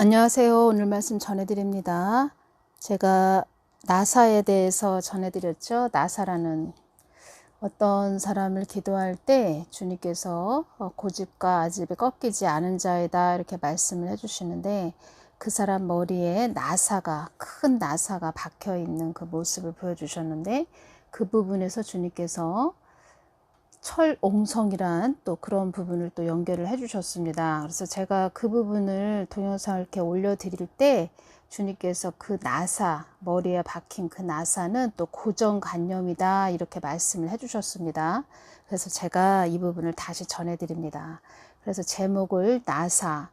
안녕하세요. 오늘 말씀 전해드립니다. 제가 나사에 대해서 전해드렸죠. 나사라는 어떤 사람을 기도할 때 주님께서 어, 고집과 아집에 꺾이지 않은 자이다 이렇게 말씀을 해주시는데 그 사람 머리에 나사가 큰 나사가 박혀 있는 그 모습을 보여주셨는데 그 부분에서 주님께서 철옹성이란 또 그런 부분을 또 연결을 해주셨습니다. 그래서 제가 그 부분을 동영상을 이렇게 올려드릴 때 주님께서 그 나사, 머리에 박힌 그 나사는 또 고정관념이다 이렇게 말씀을 해주셨습니다. 그래서 제가 이 부분을 다시 전해드립니다. 그래서 제목을 나사,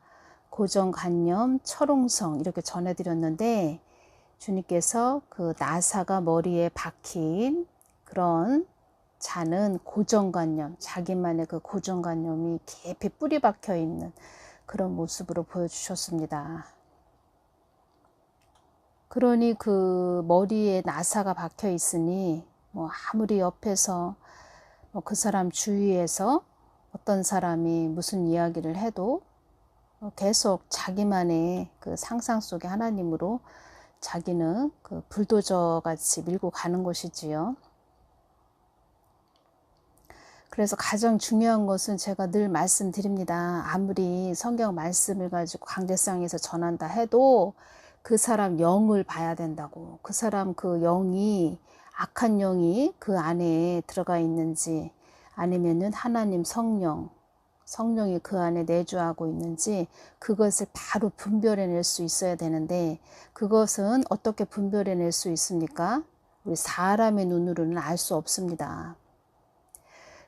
고정관념, 철옹성 이렇게 전해드렸는데 주님께서 그 나사가 머리에 박힌 그런 자는 고정관념, 자기만의 그 고정관념이 깊이 뿌리 박혀 있는 그런 모습으로 보여주셨습니다. 그러니 그 머리에 나사가 박혀 있으니 뭐 아무리 옆에서 뭐 그 사람 주위에서 어떤 사람이 무슨 이야기를 해도 계속 자기만의 그 상상 속의 하나님으로 자기는 그 불도저 같이 밀고 가는 것이지요. 그래서 가장 중요한 것은 제가 늘 말씀드립니다. 아무리 성경 말씀을 가지고 강대상에서 전한다 해도 그 사람 영을 봐야 된다고. 그 사람 그 영이 악한 영이 그 안에 들어가 있는지 아니면은 하나님 성령, 성령이 그 안에 내주하고 있는지 그것을 바로 분별해낼 수 있어야 되는데 그것은 어떻게 분별해낼 수 있습니까? 우리 사람의 눈으로는 알 수 없습니다.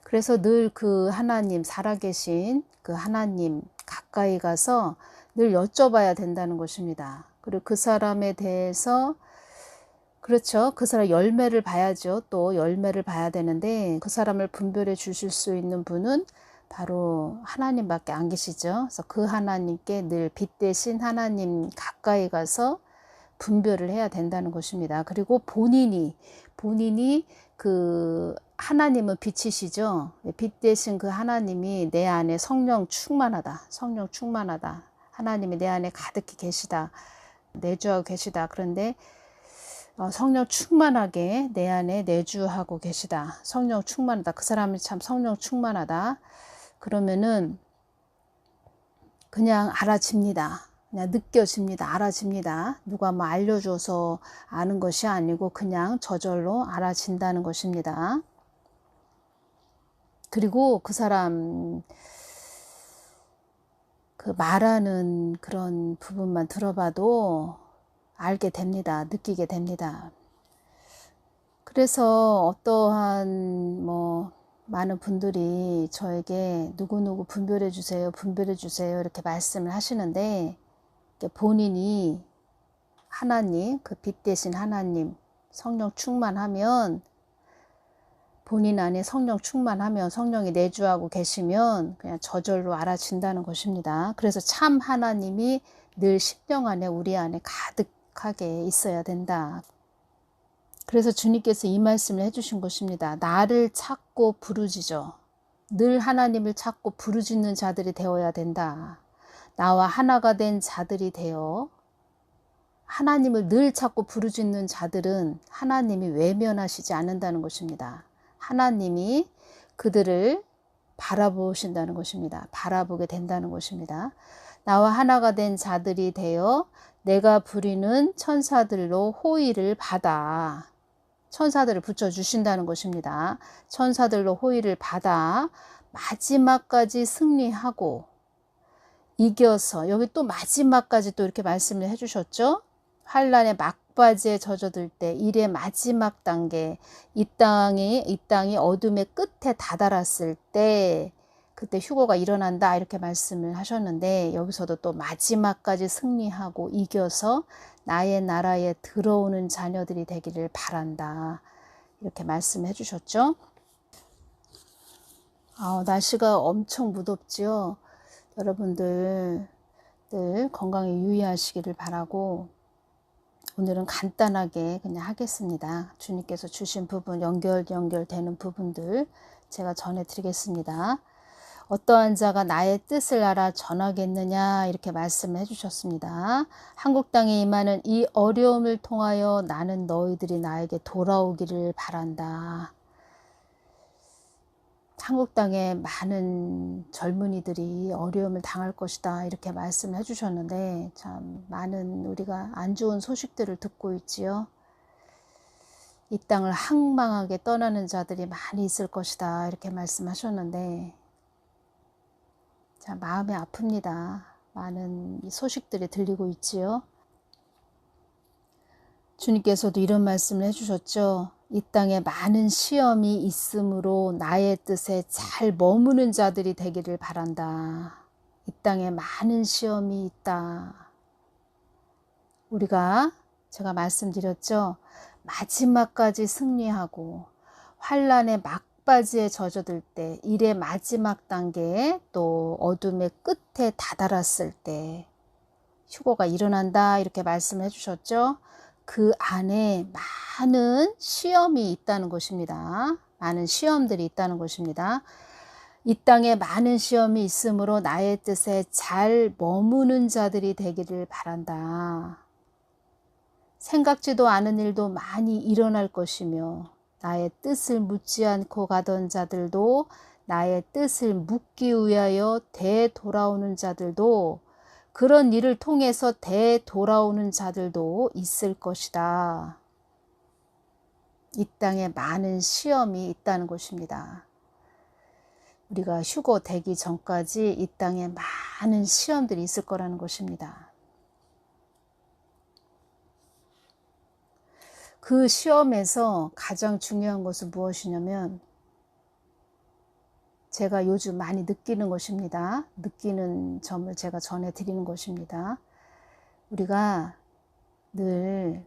그래서 늘 그 하나님, 살아계신 그 하나님 가까이 가서 늘 여쭤봐야 된다는 것입니다. 그리고 그 사람에 대해서 그렇죠. 그 사람 열매를 봐야죠. 또 열매를 봐야 되는데 그 사람을 분별해 주실 수 있는 분은 바로 하나님밖에 안 계시죠. 그래서 그 하나님께 늘 빛 대신 하나님 가까이 가서 분별을 해야 된다는 것입니다. 그리고 본인이 본인이 그 하나님은 빛이시죠. 빛 대신 그 하나님이 내 안에 성령 충만하다. 성령 충만하다. 하나님이 내 안에 가득히 계시다. 내주하고 계시다. 그런데 어, 성령 충만하게 내 안에 내주하고 계시다. 성령 충만하다. 그 사람이 참 성령 충만하다. 그러면은 그냥 알아집니다. 그냥 느껴집니다. 알아집니다. 누가 뭐 알려줘서 아는 것이 아니고 그냥 저절로 알아진다는 것입니다. 그리고 그 사람 그 말하는 그런 부분만 들어봐도 알게 됩니다. 느끼게 됩니다. 그래서 어떠한 뭐 많은 분들이 저에게 누구누구 분별해 주세요, 분별해 주세요 이렇게 말씀을 하시는데 본인이 하나님, 그 빛 대신 하나님 성령 충만하면 본인 안에 성령 충만하면 성령이 내주하고 계시면 그냥 저절로 알아진다는 것입니다. 그래서 참 하나님이 늘 심령 안에 우리 안에 가득하게 있어야 된다. 그래서 주님께서 이 말씀을 해주신 것입니다. 나를 찾고 부르짖어. 늘 하나님을 찾고 부르짖는 자들이 되어야 된다. 나와 하나가 된 자들이 되어 하나님을 늘 찾고 부르짖는 자들은 하나님이 외면하시지 않는다는 것입니다. 하나님이 그들을 바라보신다는 것입니다. 바라보게 된다는 것입니다. 나와 하나가 된 자들이 되어 내가 부리는 천사들로 호의를 받아 천사들을 붙여주신다는 것입니다. 천사들로 호의를 받아 마지막까지 승리하고 이겨서 여기 또 마지막까지 또 이렇게 말씀을 해주셨죠. 환란의 막 바지에 젖어들 때 일의 마지막 단계 이 땅이 이 땅이 어둠의 끝에 다다랐을 때 그때 휴고가 일어난다 이렇게 말씀을 하셨는데 여기서도 또 마지막까지 승리하고 이겨서 나의 나라에 들어오는 자녀들이 되기를 바란다 이렇게 말씀해 주셨죠. 아, 날씨가 엄청 무덥지요. 여러분들 늘 건강에 유의하시기를 바라고 오늘은 간단하게 그냥 하겠습니다. 주님께서 주신 부분 연결 연결되는 부분들 제가 전해 드리겠습니다. 어떠한 자가 나의 뜻을 알아 전하겠느냐 이렇게 말씀을 해주셨습니다. 한국 땅에 임하는 이 어려움을 통하여 나는 너희들이 나에게 돌아오기를 바란다. 한국 땅에 많은 젊은이들이 어려움을 당할 것이다 이렇게 말씀을 해주셨는데 참 많은 우리가 안 좋은 소식들을 듣고 있지요. 이 땅을 항망하게 떠나는 자들이 많이 있을 것이다 이렇게 말씀하셨는데 참 마음이 아픕니다. 많은 소식들이 들리고 있지요. 주님께서도 이런 말씀을 해주셨죠. 이 땅에 많은 시험이 있으므로 나의 뜻에 잘 머무는 자들이 되기를 바란다. 이 땅에 많은 시험이 있다. 우리가 제가 말씀드렸죠. 마지막까지 승리하고 환란의 막바지에 젖어들 때 일의 마지막 단계에 또 어둠의 끝에 다다랐을 때 휴고가 일어난다 이렇게 말씀해 주셨죠. 그 안에 많은 시험이 있다는 것입니다. 많은 시험들이 있다는 것입니다. 이 땅에 많은 시험이 있으므로 나의 뜻에 잘 머무는 자들이 되기를 바란다. 생각지도 않은 일도 많이 일어날 것이며 나의 뜻을 묻지 않고 가던 자들도 나의 뜻을 묻기 위하여 되돌아오는 자들도 그런 일을 통해서 되돌아오는 자들도 있을 것이다. 이 땅에 많은 시험이 있다는 것입니다. 우리가 휴고 되기 전까지 이 땅에 많은 시험들이 있을 거라는 것입니다. 그 시험에서 가장 중요한 것은 무엇이냐면 제가 요즘 많이 느끼는 것입니다. 느끼는 점을 제가 전해드리는 것입니다. 우리가 늘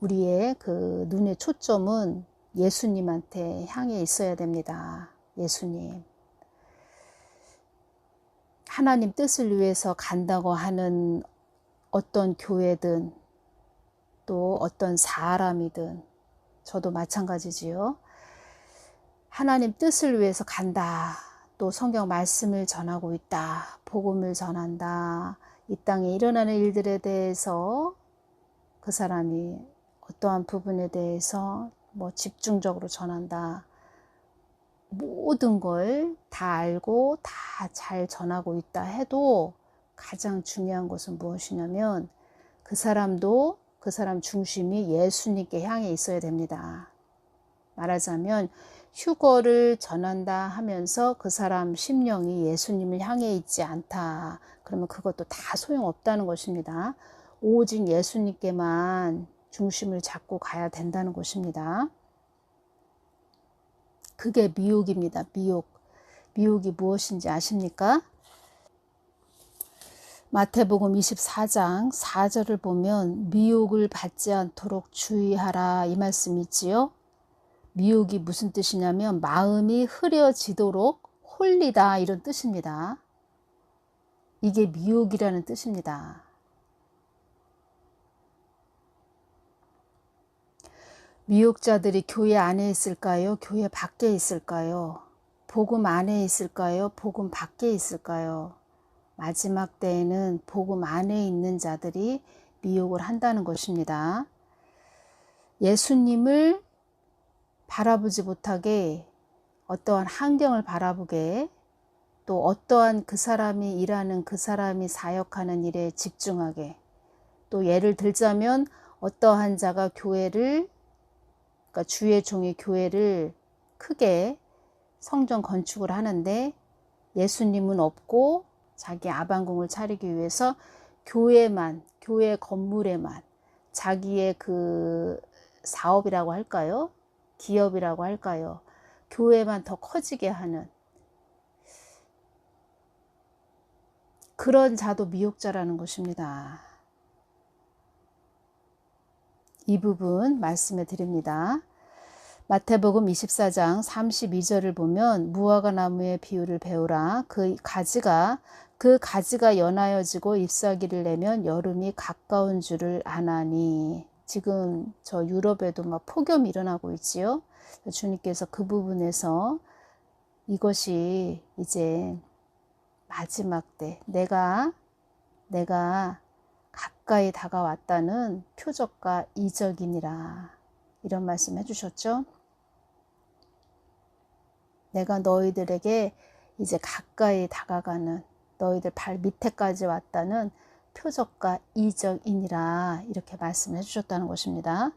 우리의 그 눈의 초점은 예수님한테 향해 있어야 됩니다. 예수님. 하나님 뜻을 위해서 간다고 하는 어떤 교회든 또 어떤 사람이든 저도 마찬가지지요. 하나님 뜻을 위해서 간다. 또 성경 말씀을 전하고 있다. 복음을 전한다. 이 땅에 일어나는 일들에 대해서 그 사람이 어떠한 부분에 대해서 뭐 집중적으로 전한다. 모든 걸 다 알고 다 잘 전하고 있다 해도 가장 중요한 것은 무엇이냐면 그 사람도 그 사람 중심이 예수님께 향해 있어야 됩니다. 말하자면 휴거를 전한다 하면서 그 사람 심령이 예수님을 향해 있지 않다. 그러면 그것도 다 소용없다는 것입니다. 오직 예수님께만 중심을 잡고 가야 된다는 것입니다. 그게 미혹입니다. 미혹. 미혹이 무엇인지 아십니까? 마태복음 24장 4절을 보면 미혹을 받지 않도록 주의하라 이 말씀이 있지요. 미혹이 무슨 뜻이냐면 마음이 흐려지도록 홀리다 이런 뜻입니다. 이게 미혹이라는 뜻입니다. 미혹자들이 교회 안에 있을까요? 교회 밖에 있을까요? 복음 안에 있을까요? 복음 밖에 있을까요? 마지막 때에는 복음 안에 있는 자들이 미혹을 한다는 것입니다. 예수님을 바라보지 못하게 어떠한 환경을 바라보게 또 어떠한 그 사람이 일하는 그 사람이 사역하는 일에 집중하게 또 예를 들자면 어떠한 자가 교회를 그러니까 주의 종이 교회를 크게 성전 건축을 하는데 예수님은 없고 자기 아방궁을 차리기 위해서 교회만 교회 건물에만 자기의 그 사업이라고 할까요? 기업이라고 할까요? 교회만 더 커지게 하는 그런 자도 미혹자라는 것입니다. 이 부분 말씀해 드립니다. 마태복음 24장 32절을 보면 무화과 나무의 비유를 배우라 그 가지가 그 가지가 연하여지고 잎사귀를 내면 여름이 가까운 줄을 아나니 지금 저 유럽에도 막 폭염이 일어나고 있지요. 주님께서 그 부분에서 이것이 이제 마지막 때 내가 내가 가까이 다가왔다는 표적과 이적이니라 이런 말씀 해주셨죠. 내가 너희들에게 이제 가까이 다가가는 너희들 발 밑에까지 왔다는 표적과 이적이니라 이렇게 말씀해 주셨다는 것입니다.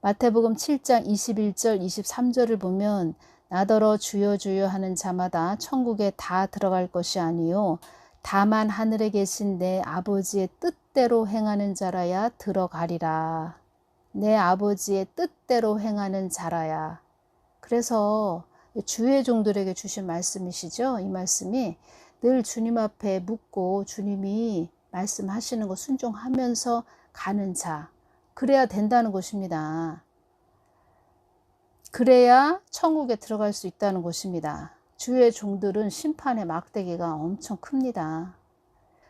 마태복음 7장 21절 23절을 보면 나더러 주여 주여 하는 자마다 천국에 다 들어갈 것이 아니요 다만 하늘에 계신 내 아버지의 뜻대로 행하는 자라야 들어가리라. 내 아버지의 뜻대로 행하는 자라야. 그래서 주의 종들에게 주신 말씀이시죠. 이 말씀이 늘 주님 앞에 묻고 주님이 말씀하시는 거 순종하면서 가는 자. 그래야 된다는 것입니다. 그래야 천국에 들어갈 수 있다는 것입니다. 주의 종들은 심판의 막대기가 엄청 큽니다.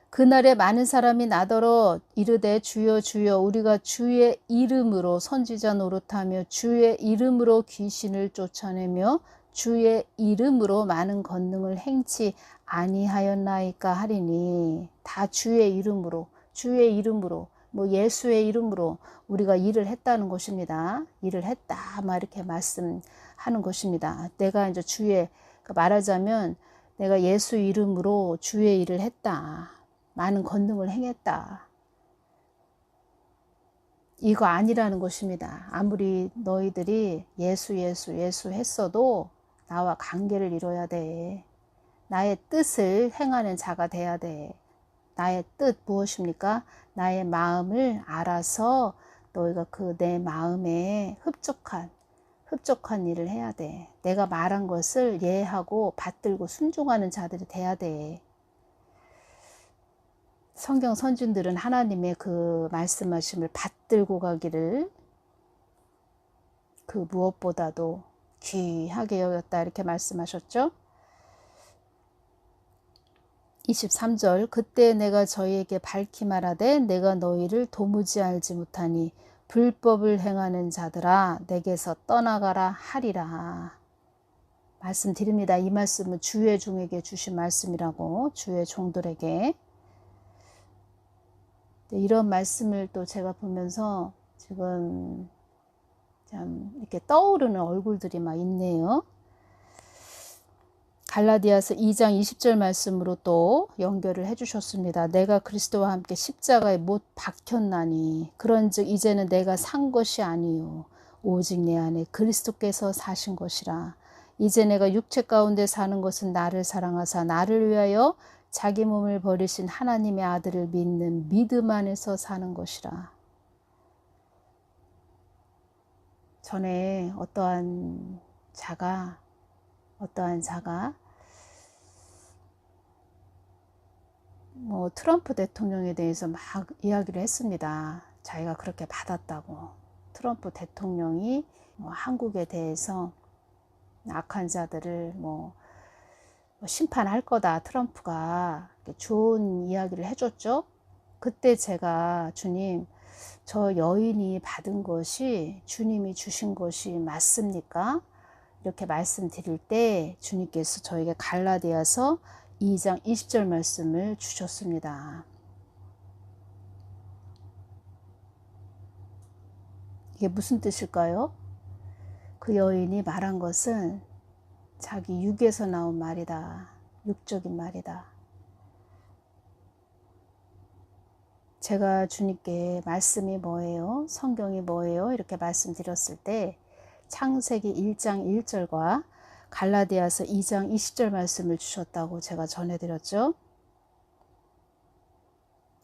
그날에 많은 사람이 나더러 이르되 주여 주여 우리가 주의 이름으로 선지자 노릇하며 주의 이름으로 귀신을 쫓아내며 주의 이름으로 많은 권능을 행치 아니하였나이까 하리니 다 주의 이름으로 주의 이름으로 뭐 예수의 이름으로 우리가 일을 했다는 것입니다. 일을 했다 막 이렇게 말씀하는 것입니다. 내가 이제 주의 그 말하자면 내가 예수 이름으로 주의 일을 했다. 많은 권능을 행했다. 이거 아니라는 것입니다. 아무리 너희들이 예수 예수 예수 했어도 나와 관계를 이뤄야 돼. 나의 뜻을 행하는 자가 돼야 돼. 나의 뜻 무엇입니까? 나의 마음을 알아서 너희가 그 내 마음에 흡족한 흡족한 일을 해야 돼. 내가 말한 것을 예하고 받들고 순종하는 자들이 돼야 돼. 성경 선진들은 하나님의 그 말씀하심을 받들고 가기를 그 무엇보다도 귀하게 여겼다 이렇게 말씀하셨죠. 23절 그때 내가 저희에게 밝히 말하되 내가 너희를 도무지 알지 못하니 불법을 행하는 자들아 내게서 떠나가라 하리라. 말씀드립니다. 이 말씀은 주의 종에게 주신 말씀이라고 주의 종들에게 이런 말씀을 또 제가 보면서 지금 참 이렇게 떠오르는 얼굴들이 막 있네요. 갈라디아서 2장 20절 말씀으로 또 연결을 해주셨습니다. 내가 그리스도와 함께 십자가에 못 박혔나니 그런즉 이제는 내가 산 것이 아니요 오직 내 안에 그리스도께서 사신 것이라. 이제 내가 육체 가운데 사는 것은 나를 사랑하사 나를 위하여 자기 몸을 버리신 하나님의 아들을 믿는 믿음 안에서 사는 것이라. 전에 어떠한 자가 어떠한 자가 뭐 트럼프 대통령에 대해서 막 이야기를 했습니다. 자기가 그렇게 받았다고. 트럼프 대통령이 뭐 한국에 대해서 악한 자들을 뭐, 뭐 심판할 거다. 트럼프가 좋은 이야기를 해줬죠. 그때 제가 주님, 저 여인이 받은 것이 주님이 주신 것이 맞습니까? 이렇게 말씀드릴 때 주님께서 저에게 갈라디아서 2장 20절 말씀을 주셨습니다. 이게 무슨 뜻일까요? 그 여인이 말한 것은 자기 육에서 나온 말이다. 육적인 말이다. 제가 주님께 말씀이 뭐예요? 성경이 뭐예요? 이렇게 말씀드렸을 때 창세기 1장 1절과 갈라디아서 2장 20절 말씀을 주셨다고 제가 전해드렸죠.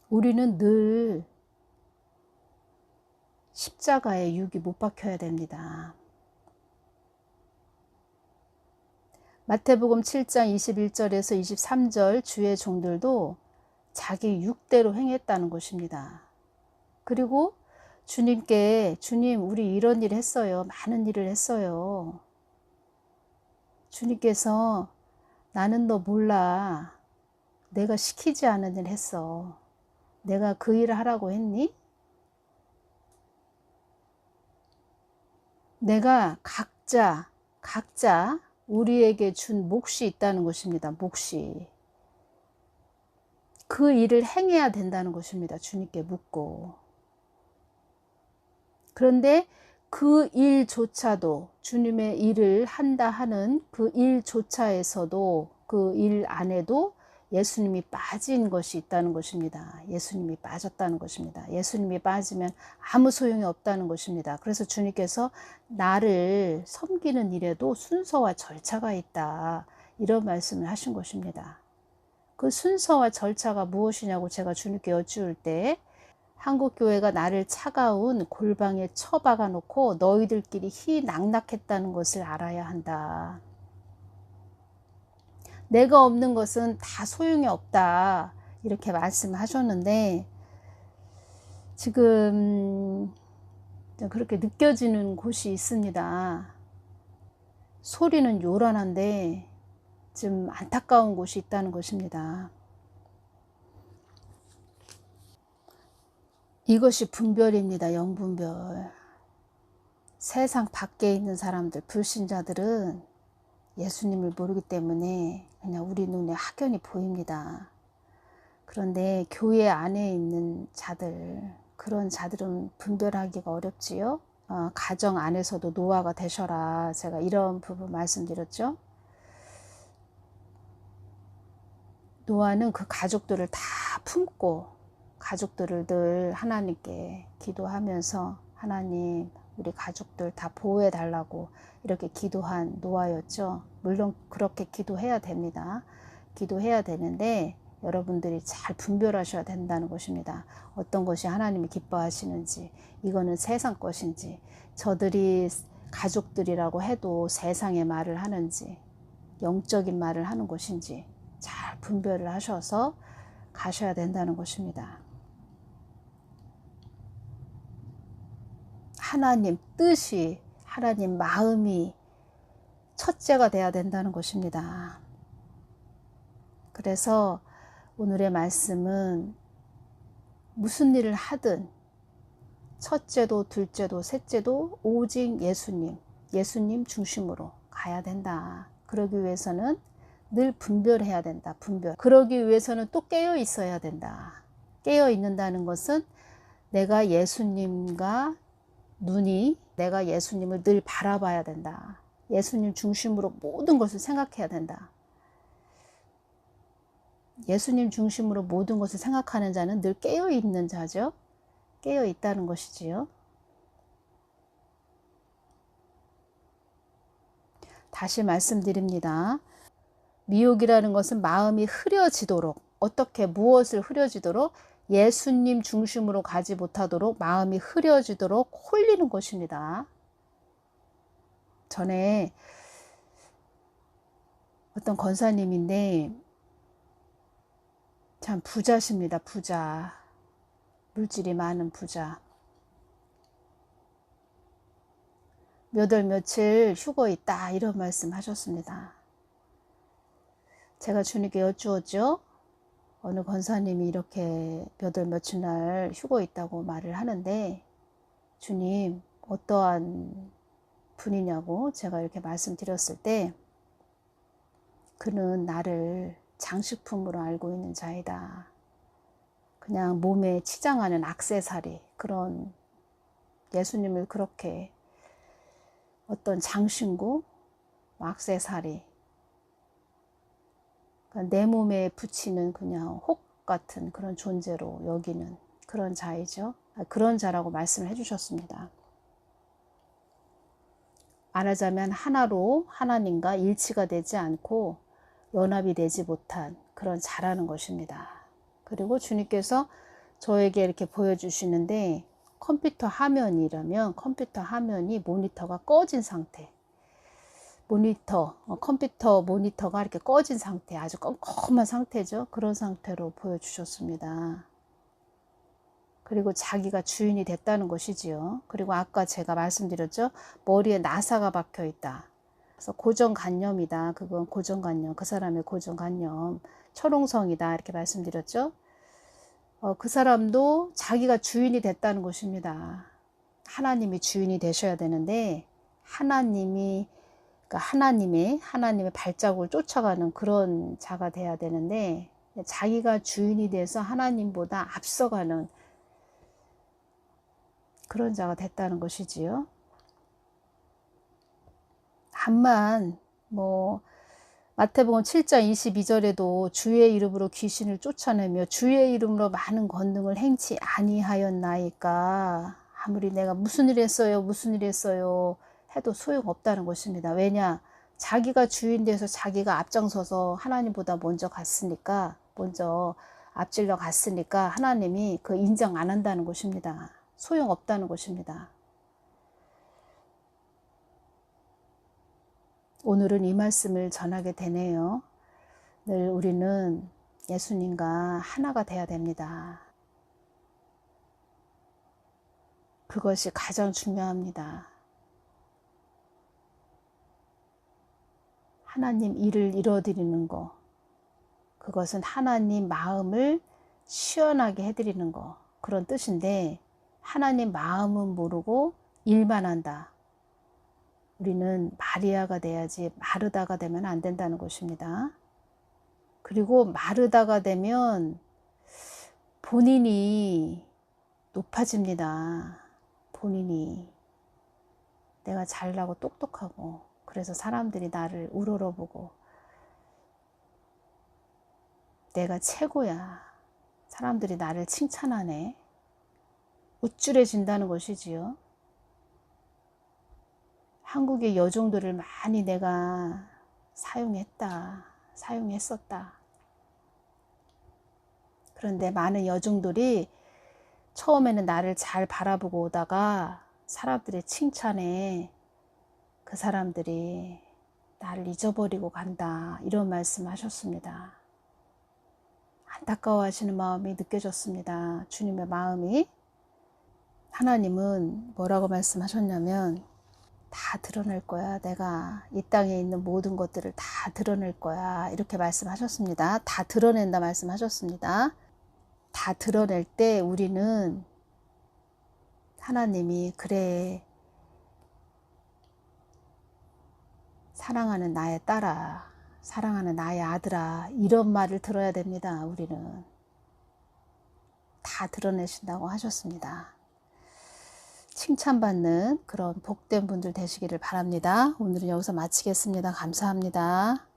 우리는 늘 십자가에 육이 못 박혀야 됩니다. 마태복음 7장 21절에서 23절 주의 종들도 자기 육대로 행했다는 것입니다. 그리고 주님께 주님 우리 이런 일 했어요. 많은 일을 했어요. 주님께서 나는 너 몰라. 내가 시키지 않은 일 했어. 내가 그 일을 하라고 했니? 내가 각자 각자 우리에게 준 몫이 있다는 것입니다. 몫이. 그 일을 행해야 된다는 것입니다. 주님께 묻고. 그런데 그 일조차도 주님의 일을 한다 하는 그 일조차에서도 그 일 안에도 예수님이 빠진 것이 있다는 것입니다. 예수님이 빠졌다는 것입니다. 예수님이 빠지면 아무 소용이 없다는 것입니다. 그래서 주님께서 나를 섬기는 일에도 순서와 절차가 있다. 이런 말씀을 하신 것입니다. 그 순서와 절차가 무엇이냐고 제가 주님께 여쭈을 때 한국 교회가 나를 차가운 골방에 처박아 놓고 너희들끼리 희 낙낙했다는 것을 알아야 한다. 내가 없는 것은 다 소용이 없다. 이렇게 말씀하셨는데, 지금 그렇게 느껴지는 곳이 있습니다. 소리는 요란한데, 좀 안타까운 곳이 있다는 것입니다. 이것이 분별입니다. 영분별. 세상 밖에 있는 사람들, 불신자들은 예수님을 모르기 때문에 그냥 우리 눈에 확연히 보입니다. 그런데 교회 안에 있는 자들, 그런 자들은 분별하기가 어렵지요. 어, 가정 안에서도 노아가 되셔라. 제가 이런 부분 말씀드렸죠. 노아는 그 가족들을 다 품고 가족들을 늘 하나님께 기도하면서 하나님 우리 가족들 다 보호해 달라고 이렇게 기도한 노아였죠. 물론 그렇게 기도해야 됩니다. 기도해야 되는데 여러분들이 잘 분별하셔야 된다는 것입니다. 어떤 것이 하나님이 기뻐하시는지, 이거는 세상 것인지, 저들이 가족들이라고 해도 세상의 말을 하는지, 영적인 말을 하는 것인지 잘 분별을 하셔서 가셔야 된다는 것입니다. 하나님 뜻이, 하나님 마음이 첫째가 돼야 된다는 것입니다. 그래서 오늘의 말씀은 무슨 일을 하든 첫째도 둘째도 셋째도 오직 예수님, 예수님 중심으로 가야 된다. 그러기 위해서는 늘 분별해야 된다. 분별. 그러기 위해서는 또 깨어 있어야 된다. 깨어 있는다는 것은 내가 예수님과 눈이 내가 예수님을 늘 바라봐야 된다. 예수님 중심으로 모든 것을 생각해야 된다. 예수님 중심으로 모든 것을 생각하는 자는 늘 깨어 있는 자죠. 깨어 있다는 것이지요. 다시 말씀드립니다. 미혹이라는 것은 마음이 흐려지도록 어떻게 무엇을 흐려지도록 예수님 중심으로 가지 못하도록 마음이 흐려지도록 홀리는 것입니다. 전에 어떤 권사님인데 참 부자십니다. 부자. 물질이 많은 부자. 몇 월 며칠 휴거 있다 이런 말씀 하셨습니다. 제가 주님께 여쭈었죠. 어느 권사님이 이렇게 몇 월 며칠 날 휴거 있다고 말을 하는데 주님 어떠한 분이냐고 제가 이렇게 말씀드렸을 때 그는 나를 장식품으로 알고 있는 자이다. 그냥 몸에 치장하는 악세사리 그런 예수님을 그렇게 어떤 장신구 악세사리 내 몸에 붙이는 그냥 혹 같은 그런 존재로 여기는 그런 자이죠. 아, 그런 자라고 말씀을 해주셨습니다. 말하자면 하나로 하나님과 일치가 되지 않고 연합이 되지 못한 그런 자라는 것입니다. 그리고 주님께서 저에게 이렇게 보여주시는데 컴퓨터 화면이라면 컴퓨터 화면이 모니터가 꺼진 상태 모니터, 어, 컴퓨터 모니터가 이렇게 꺼진 상태, 아주 껌껌한 상태죠. 그런 상태로 보여주셨습니다. 그리고 자기가 주인이 됐다는 것이지요. 그리고 아까 제가 말씀드렸죠. 머리에 나사가 박혀 있다. 그래서 고정관념이다. 그건 고정관념. 그 사람의 고정관념. 철옹성이다. 이렇게 말씀드렸죠. 어, 그 사람도 자기가 주인이 됐다는 것입니다. 하나님이 주인이 되셔야 되는데, 하나님이 그러니까 하나님의 하나님의 발자국을 쫓아가는 그런 자가 돼야 되는데 자기가 주인이 돼서 하나님보다 앞서가는 그런 자가 됐다는 것이지요. 다만 뭐 마태복음 7장 22절에도 주의 이름으로 귀신을 쫓아내며 주의 이름으로 많은 권능을 행치 아니하였나이까? 아무리 내가 무슨 일 했어요? 무슨 일 했어요 해도 소용없다는 것입니다. 왜냐 자기가 주인 돼서 자기가 앞장서서 하나님보다 먼저 갔으니까 먼저 앞질러 갔으니까 하나님이 그 인정 안 한다는 것입니다. 소용없다는 것입니다. 오늘은 이 말씀을 전하게 되네요. 늘 우리는 예수님과 하나가 돼야 됩니다. 그것이 가장 중요합니다. 하나님 일을 이뤄드리는 거. 그것은 하나님 마음을 시원하게 해드리는 거. 그런 뜻인데, 하나님 마음은 모르고 일만 한다. 우리는 마리아가 돼야지 마르다가 되면 안 된다는 것입니다. 그리고 마르다가 되면 본인이 높아집니다. 본인이 내가 잘나고 똑똑하고 그래서 사람들이 나를 우러러보고 내가 최고야. 사람들이 나를 칭찬하네. 우쭐해진다는 것이지요. 한국의 여종들을 많이 내가 사용했다. 사용했었다. 그런데 많은 여종들이 처음에는 나를 잘 바라보고 오다가 사람들의 칭찬에 그 사람들이 나를 잊어버리고 간다. 이런 말씀 하셨습니다. 안타까워 하시는 마음이 느껴졌습니다. 주님의 마음이. 하나님은 뭐라고 말씀하셨냐면, 다 드러낼 거야. 내가 이 땅에 있는 모든 것들을 다 드러낼 거야. 이렇게 말씀하셨습니다. 다 드러낸다 말씀하셨습니다. 다 드러낼 때 우리는 하나님이 그래 사랑하는 나의 딸아 사랑하는 나의 아들아 이런 말을 들어야 됩니다. 우리는 다 드러내신다고 하셨습니다. 칭찬받는 그런 복된 분들 되시기를 바랍니다. 오늘은 여기서 마치겠습니다. 감사합니다.